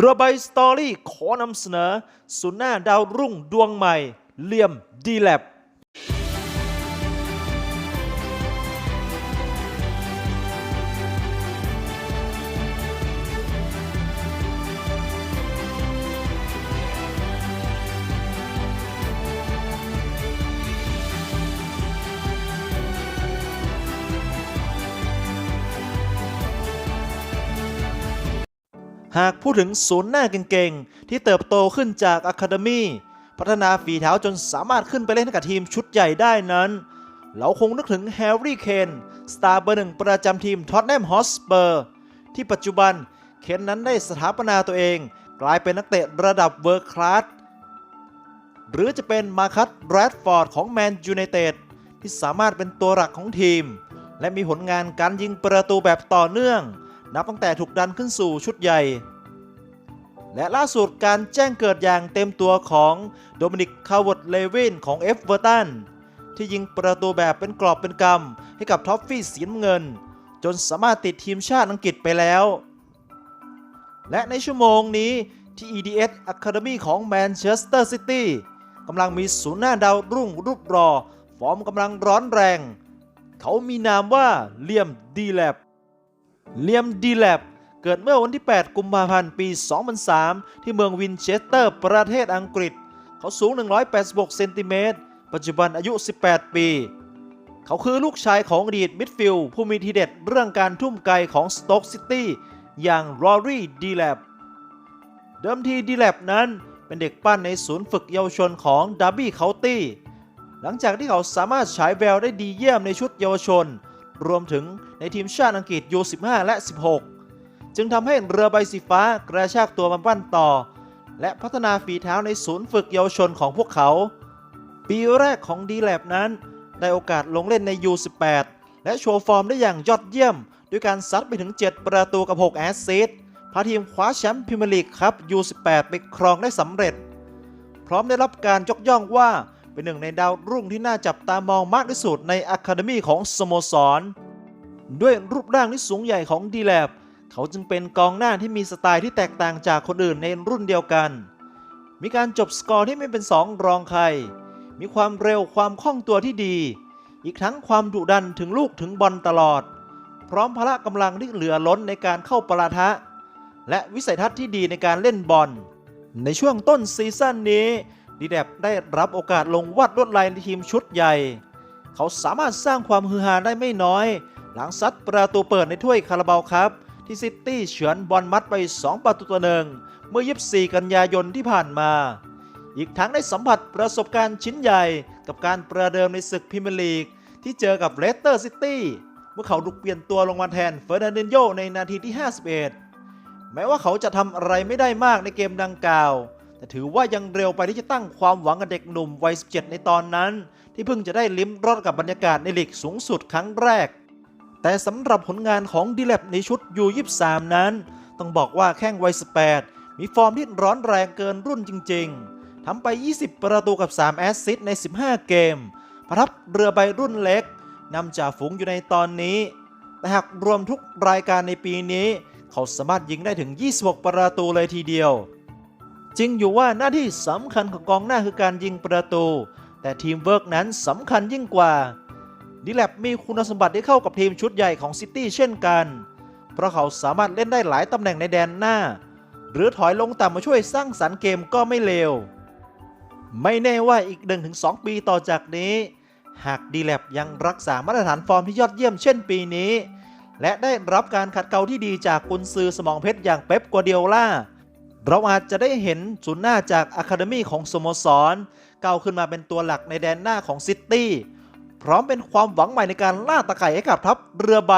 เรือใบสตอรี่ขอนำเสนอสุนหน้าดาวรุ่งดวงใหม่เลี่ยมดีแลบ หากพูดถึงศูนย์หน้าเก่งๆ ที่เติบโตขึ้นจากอะคาเดมีพัฒนาฝีเท้าจนสามารถขึ้นไปเล่นกับทีมชุดใหญ่ได้นั้น เราคงนึกถึงแฮร์รี่เคนสตาร์เบอร์หนึ่งประจำทีมท็อตแนมฮอสเปอร์ที่ปัจจุบันเคนนั้นได้สถาปนาตัวเอง กลายเป็นนักเตะระดับเวิร์คคลาสหรือจะเป็นมาคัสแรดฟอร์ดของแมนยูไนเต็ดที่สามารถเป็นตัวหลักของทีม และมีผลงานการยิงประตูแบบต่อเนื่อง นับตั้งแต่ถูกดันขึ้นสู่ชุดใหญ่ และล่าสุดการแจ้งเกิดอย่างเต็มตัวของโดมินิก คาวร์ดเลวินของเอฟเวอร์ตันที่ยิงประตูแบบเป็นกรอบเป็นกำให้กับท็อฟฟี่สีน้ำเงิน จนสามารถติดทีมชาติอังกฤษไปแล้ว และในชั่วโมงนี้ที่ EDS Academy ของแมนเชสเตอร์ซิตี้กำลังมีศูนย์หน้าดาวรุ่งรูปรอ ฟอร์มกำลังร้อนแรง เขามีนามว่าเลียมดีแลบ เลียมดีแลบเกิดเมื่อวันที่ 8 กุมภาพันธ์ ปี 2003 ที่เมืองวินเชสเตอร์ ประเทศอังกฤษ เขาสูง 186 เซนติเมตร ปัจจุบันอายุ 18 ปี เขาคือลูกชายของอดีตมิดฟิลด์ผู้มีทีเด็ดเรื่องการทุ่มไกลของสโต๊กซิตี้ อย่างรอรี่ดีแลบเดิมทีดีแลบนั้นเป็นเด็กปั้นในศูนย์ฝึกเยาวชนของดาร์บี้เคาน์ตี้ หลังจากที่เขาสามารถฉายแววได้ดีเยี่ยมในชุดเยาวชน รวมถึงในทีมชาติอังกฤษ U15 และ 16 จึงทำให้เรือใบสีฟ้ากระชากตัวมาปั้นต่อ และพัฒนาฝีเท้าในศูนย์ฝึกเยาวชนของพวกเขา ปีแรกของดีแลบนั้น ได้โอกาสลงเล่นใน U18 และโชว์ฟอร์มได้อย่างยอดเยี่ยม ด้วยการซัดไปถึง 7 ประตูกับ 6 แอสซิสต์พาทีมคว้าแชมป์พรีเมียร์ลีกครับ U18 ไปครองได้สำเร็จ พร้อมได้รับการยกย่องว่า เป็นหนึ่งในดาวรุ่งที่น่าจับตามองมากที่สุดในอะคาเดมีของสโมสร ด้วยรูปร่างที่สูงใหญ่ของดีแลบเขาจึงเป็นกองหน้าที่มีสไตล์ที่แตกต่างจากคนอื่นในรุ่นเดียวกัน มีการจบสกอร์ที่ไม่เป็นสองรองใคร มีความเร็วความคล่องตัวที่ดี อีกทั้งความดุดันถึงลูกถึงบอลตลอด พร้อมพละกำลังที่เหลือล้นในการเข้าปะทะ และวิสัยทัศน์ที่ดีในการเล่นบอล ในช่วงต้นซีซั่นนี้ ดีแดบได้รับโอกาสลงวาดลวดลายในทีมชุดใหญ่ เขาสามารถสร้างความฮือฮาได้ไม่น้อย หลังซัดประตูเปิดในถ้วยคาราบาวครับ ที่ซิตี้เฉือนบอลมัดไป 2 ประตูต่อหนึ่งเมื่อ 24 กันยายนที่ผ่านมา อีกทั้งได้สัมผัสประสบการณ์ชิ้นใหญ่ กับการประเดิมในศึกพรีเมียร์ลีก ที่เจอกับเลสเตอร์ซิตี้เมื่อเขาถูกเปลี่ยนตัวลงมาแทนเฟอร์นันเดนโยในนาทีที่ 51 แม้ว่าเขาจะทำอะไรไม่ได้มากในเกมดังกล่าว แต่ถือว่ายังเร็วไปที่จะตั้งความหวังกับเด็กหนุ่มวัย 17 ในตอนนั้น ที่เพิ่งจะได้ลิ้มรสกับบรรยากาศในลีกสูงสุดครั้งแรก แต่สำหรับผลงานของดีแลบในชุด U23 นั้น ต้องบอกว่าแข้งวัย 18 มีฟอร์มที่ร้อนแรงเกินรุ่นจริง ๆทำไป 20 ประตูกับ 3 แอสซิสต์ใน 15 เกม ประทับเรือใบรุ่นเล็กนำจ่าฝูงอยู่ในตอนนี้ แต่หากรวมทุกรายการในปีนี้ เขาสามารถยิงได้ถึง 26 ประตูเลยทีเดียว จริงอยู่ว่าหน้าที่สำคัญของกองหน้าคือการยิงประตู แต่ทีมเวิร์กนั้นสำคัญยิ่งกว่าดิแลบมีคุณสมบัติที่เข้ากับทีมชุดใหญ่ของซิตี้เช่นกัน เพราะเขาสามารถเล่นได้หลายตำแหน่งในแดนหน้า หรือถอยลงต่ำมาช่วยสร้างสรรค์เกมก็ไม่เลว ไม่แน่ว่าอีก 1-2 ปีต่อจากนี้ หากดีแลบยังรักษามาตรฐานฟอร์มที่ยอดเยี่ยมเช่นปีนี้ และได้รับการขัดเกลาที่ดีจากกุนซือสมองเพชรอย่างเป๊ปกัวเดียล่า เราอาจจะได้เห็นศูนย์หน้าจากอะคาเดมีของสโมสรก้าวขึ้นมาเป็นตัวหลักในแดนหน้าของซิตี้พร้อมเป็นความหวังใหม่ในการล่าตะไคร่ให้กับทัพเรือใบ